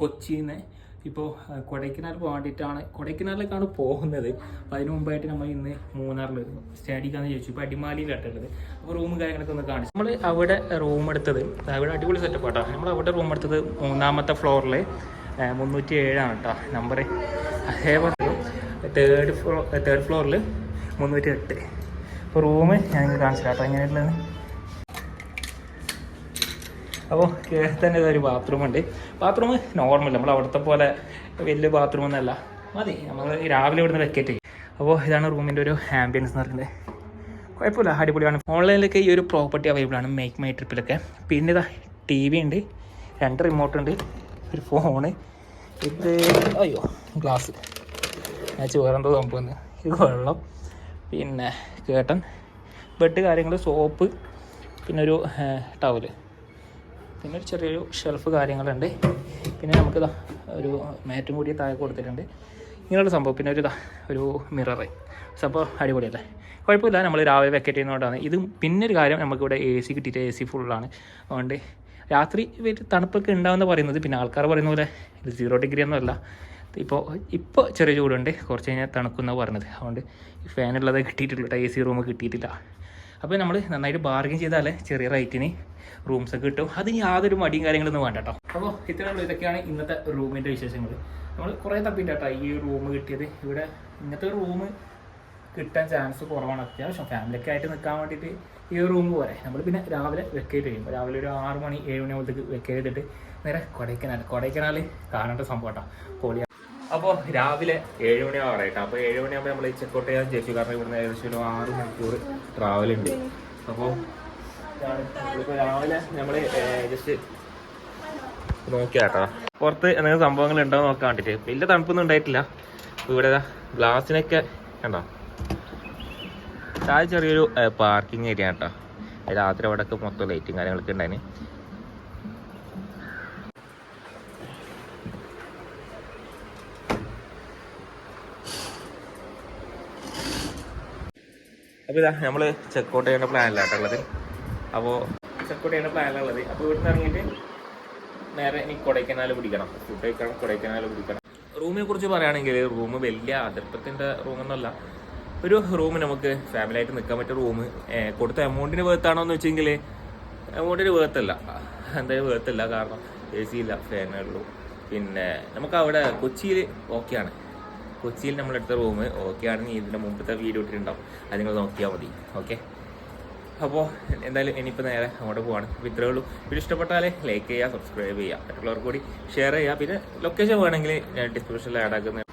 കൊച്ചിയിൽ നിന്ന് ഇപ്പോൾ കൊടൈക്കനാൽ പോകാൻ വേണ്ടിയിട്ടാണ് കൊടൈക്കനാലിലേക്കാണ് പോകുന്നത്. അപ്പോൾ അതിന് മുമ്പായിട്ട് നമ്മൾ ഇന്ന് മൂന്നാറിൽ സ്റ്റഡിക്കാന്ന് ചോദിച്ചു. ഇപ്പോൾ അടിമാലിയിലാട്ടുള്ളത് അപ്പോൾ റൂമും കാര്യങ്ങളൊക്കെ ഒന്ന് കാണിച്ചു നമ്മൾ അവിടെ റൂം എടുത്തത് അവിടെ അടിപൊളി സെറ്റപ്പ് കേട്ടോ നമ്മൾ അവിടെ റൂം എടുത്തത് മൂന്നാമത്തെ ഫ്ലോറിൽ മുന്നൂറ്റി ഏഴാണ് കേട്ടോ നമ്പർ അതേപോലെ തേർഡ് ഫ്ലോ തേർഡ് ഫ്ലോറിൽ മുന്നൂറ്റി എട്ട് അപ്പോൾ റൂം ഞാൻ കാണിച്ചു കേട്ടോ എങ്ങനെയുള്ളത് അപ്പോൾ തന്നെ ഒരു ബാത്റൂം ഉണ്ട്. ബാത്റൂം നോർമൽ നമ്മൾ അവിടുത്തെ പോലെ വലിയ ബാത്റൂം ഒന്നല്ല മതി നമ്മൾ രാവിലെ ഇവിടുന്ന് വെക്കേറ്റ് അപ്പോൾ ഇതാണ് റൂമിന്റെ ഒരു ആംബിയൻസ് എന്ന് പറയുന്നത്. കുഴപ്പമില്ല അടിപൊളിയാണ്. ഓൺലൈനിലൊക്കെ ഈ ഒരു പ്രോപ്പർട്ടി അവൈലബിൾ ആണ് മേക്ക് മൈ ട്രിപ്പിലൊക്കെ പിന്നെ ഇതാ ടി വി ഉണ്ട് രണ്ട് റിമോട്ട് ഉണ്ട് ഒരു ഫോണ് ഇത് അയ്യോ ഗ്ലാസ് ഞാൻ ചോറെന്തോ സംഭവം ഇത് വെള്ളം പിന്നെ കേട്ടൻ ബെഡ് കാര്യങ്ങൾ സോപ്പ് പിന്നെ ഒരു ടവൽ പിന്നെ ഒരു ചെറിയൊരു ഷെൽഫ് കാര്യങ്ങളുണ്ട്. പിന്നെ നമുക്ക് ഒരു മാറ്റും കൂടി താഴെ കൊടുത്തിട്ടുണ്ട്. ഇങ്ങനെയുള്ള സംഭവം. പിന്നെ ഒരു ഒരു മിററ് സംഭവം അടിപൊളിയല്ലേ? കുഴപ്പമില്ല. നമ്മൾ രാവിലെ വെക്കറ്റ് ചെയ്യുന്നതുകൊണ്ടാണ് ഇത് പിന്നെ ഒരു കാര്യം നമുക്കിവിടെ എ സി കിട്ടിയിട്ട് എ സി ഫുള്ളാണ് അതുകൊണ്ട് രാത്രി തണുപ്പൊക്കെ ഉണ്ടാവുമെന്ന് പറയുന്നത് പിന്നെ ആൾക്കാർ പറയുന്ന പോലെ ഇത് സീറോ ഡിഗ്രി ഒന്നുമല്ല ഇപ്പോൾ ഇപ്പോൾ ചെറിയ ചൂടുണ്ട്. കുറച്ച് കഴിഞ്ഞാൽ തണുക്കുന്ന പറഞ്ഞത്. അതുകൊണ്ട് ഫാനുള്ളത് കിട്ടിയിട്ടുള്ളൂ. എ സി റൂം കിട്ടിയിട്ടില്ല. അപ്പോൾ നമ്മൾ നന്നായിട്ട് ബാർഗിൻ ചെയ്താലേ ചെറിയ റേറ്റിന് റൂംസ് ഒക്കെ കിട്ടും. അതിന് യാതൊരു മടിയും കാര്യങ്ങളൊന്നും വേണ്ടട്ടോ അപ്പോൾ ഇത്രയുള്ള. ഇതൊക്കെയാണ് ഇന്നത്തെ റൂമിന്റെ വിശേഷങ്ങൾ നമ്മൾ കുറേ തപ്പിട്ട് ഈ റൂം കിട്ടിയത് ഇവിടെ ഇങ്ങനത്തെ റൂം കിട്ടാൻ ചാൻസ് കുറവാണ്. അത്യാവശ്യം ഫാമിലിയൊക്കെ ആയിട്ട് നിൽക്കാൻ വേണ്ടിയിട്ട് ഈ റൂം പോരെ. നമ്മൾ പിന്നെ രാവിലെ വെക്കേറ്റ് ചെയ്യും. രാവിലെ ഒരു ആറ് മണി ഏഴ് മണി ആകുമ്പോഴത്തേക്ക് വെക്കേറ്റ് ചെയ്തിട്ട് നേരെ കൊടൈക്കനാൽ കൊടൈക്കനാൽ കാണേണ്ട സംഭവം കേട്ടോ അപ്പോൾ രാവിലെ ഏഴ് മണിയാവാറ് കേട്ടോ അപ്പോൾ ഏഴ് മണിയാകുമ്പോൾ നമ്മൾ ചെക്കൗട്ട് ചെയ്യാൻ ചേച്ചു കാരണം ഇവിടുന്ന് ഏകദേശം ഒരു ആറ് മണിക്കൂർ ട്രാവൽ ഉണ്ട്. അപ്പോൾ രാവിലെ നമ്മൾ ജസ്റ്റ് നോക്കിയാട്ടോ. പുറത്ത് എന്തെങ്കിലും സംഭവങ്ങൾ ഉണ്ടോ നോക്കാൻ വേണ്ടിയിട്ട് വലിയ തണുപ്പൊന്നും ഉണ്ടായിട്ടില്ല. ഇവിടെ ഗ്ലാസിനൊക്കെ കണ്ടോ? താഴെ ചെറിയൊരു പാർക്കിംഗ് ഏരിയ കേട്ടോ. രാത്രി അവിടെയൊക്കെ മൊത്തം ലൈറ്റും കാര്യങ്ങളൊക്കെ ഉണ്ടായിന്. അപ്പോൾ ഇതാ നമ്മൾ ചെക്കൗട്ട് ചെയ്യുന്ന പ്ലാനിലാട്ടുള്ളത് അപ്പോൾ ചെക്കൗട്ട് ചെയ്യുന്ന പ്ലാനിലുള്ളത് അപ്പോൾ ഇവിടുന്ന് ഇറങ്ങിയിട്ട് നേരെ ഇനി കൊടൈക്കനാൽ പിടിക്കണം. ഫുഡ് കഴിക്കണം കൊടൈക്കനാൽ പിടിക്കണം. റൂമിനെ കുറിച്ച് പറയുകയാണെങ്കിൽ റൂം വലിയ അതിർപ്പത്തിന്റെ റൂമൊന്നുമല്ല ഒരു റൂം നമുക്ക് ഫാമിലി ആയിട്ട് നിൽക്കാൻ പറ്റിയ റൂം കൊടുത്ത എമൗണ്ടിന് വേർത്താണോ എന്ന് വെച്ചെങ്കിൽ എമൗണ്ടിന് വേർത്തല്ല എന്തായാലും വേർത്തല്ല കാരണം എ സി ഇല്ല ഫാനേ ഉള്ളൂ. പിന്നെ നമുക്ക് അവിടെ കൊച്ചിയിൽ ഓക്കെയാണ് കൊച്ചിയിൽ നമ്മളെടുത്ത റൂം ഓക്കെ ആണെങ്കിൽ ഇതിന്റെ മുമ്പത്തെ വീഡിയോ ഇട്ടിട്ടുണ്ടാവും. അത് നിങ്ങൾ നോക്കിയാൽ മതി. ഓക്കെ അപ്പോൾ എന്തായാലും ഇനിയിപ്പോൾ നേരെ അങ്ങോട്ട് പോവാണ്. അപ്പോൾ ഇത്രേ ഉള്ളൂ. വീഡിയോ ഇഷ്ടപ്പെട്ടാൽ ലൈക്ക് ചെയ്യുക സബ്സ്ക്രൈബ് ചെയ്യുക. മറ്റുള്ളവർക്ക് കൂടി ഷെയർ ചെയ്യുക. പിന്നെ ലൊക്കേഷൻ വേണമെങ്കിൽ ഞാൻ ഡിസ്ക്രിപ്ഷനിൽ ആഡ് ആക്കുന്ന